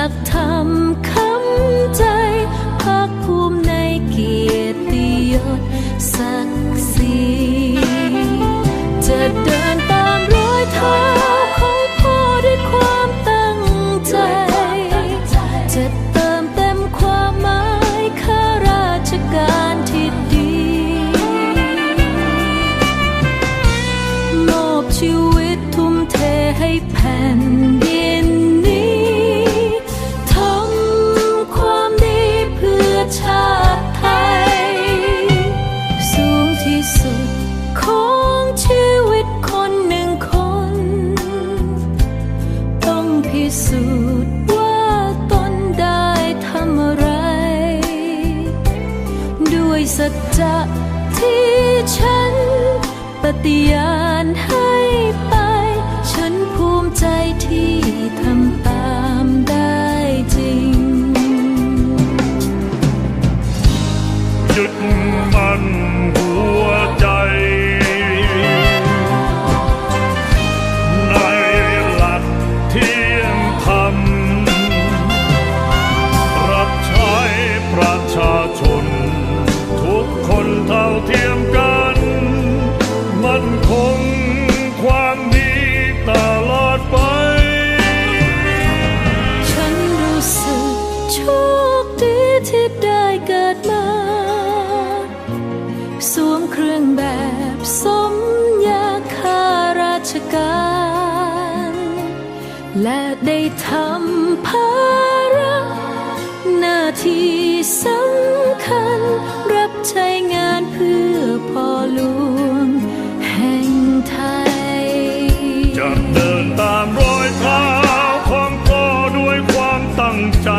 ลักธรรมคำใจภาคภูมิในเกียรติยศสัก สัจจะที่ฉัน ปฏิญาณให้ไป ฉันภูมิใจที่ทำตามได้จริงยึดมันหัว เทียมกัน มันคงความดีตลอดไป ฉันรู้สึกโชคดีที่ได้เกิดมา สวมเครื่องแบบสมยาคาราชการ และได้ทำภาระหน้าที่สำคัญรับใช้งานือพ่อหลวงแห่งไทย จะเดินตามรอยเท้าของพ่อด้วยความตั้งใจ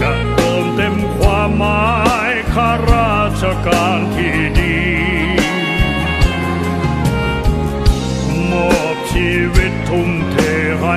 จะเติมเต็มความหมายข้าราชการที่ดีมอบชีวิตทุ่มเทให้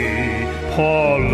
พ่อหล